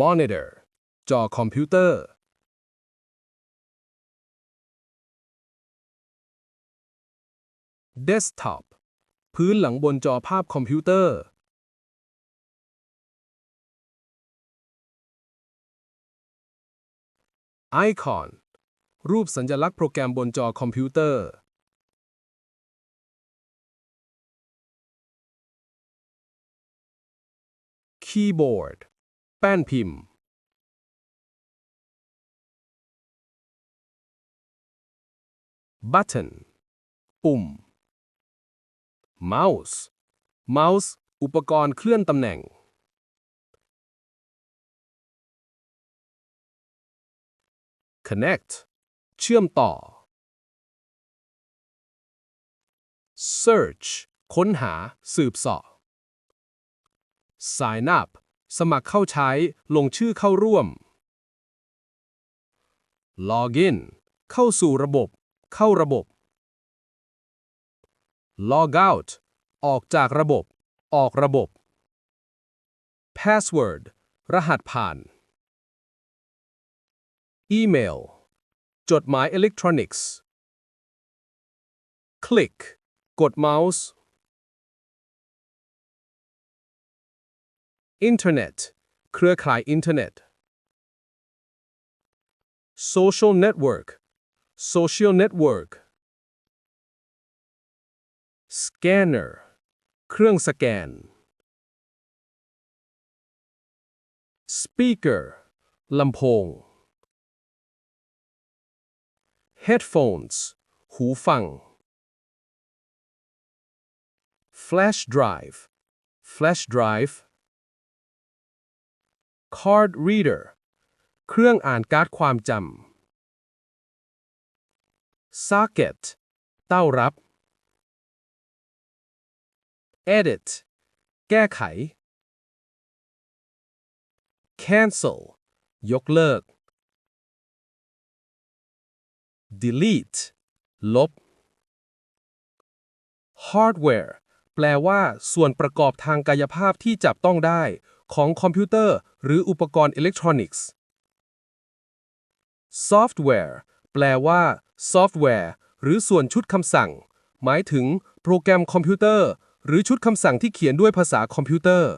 monitor จอคอมพิวเตอร์ desktop พื้นหลังบนจอภาพคอมพิวเตอร์ icon รูปสัญลักษณ์โปรแกรมบนจอคอมพิวเตอร์ keyboard แป้นพิมพ์ button ปุ่ม mouse mouse อุปกรณ์เคลื่อนตำแหน่ง connect เชื่อมต่อ search ค้นหาสืบสาะ sign up สมัครเข้าใช้ ลงชื่อเข้าร่วม login เข้าสู่ระบบ เข้าระบบ log out ออกจากระบบ ออกระบบ password รหัสผ่าน email จดหมายอิเล็กทรอนิกส์ click กดเมาส์ internet เครือข่ายอินเทอร์เน็ต social network social network scanner เครื่องสแกน speaker ลำโพง headphones หูฟัง flash drive flash drive card reader เครื่องอ่านการ์ดความจำ socket เต้ารับ edit แก้ไข cancel ยกเลิก delete ลบ hardware แปลว่าส่วนประกอบทางกายภาพที่จับต้องได้ ของคอมพิวเตอร์ หรืออุปกรณ์อิเล็กทรอนิกส์ ซอฟต์แวร์แปลว่า ซอฟต์แวร์ หรือส่วนชุดคำสั่ง หมายถึง โปรแกรมคอมพิวเตอร์ หรือชุดคำสั่งที่เขียนด้วยภาษาคอมพิวเตอร์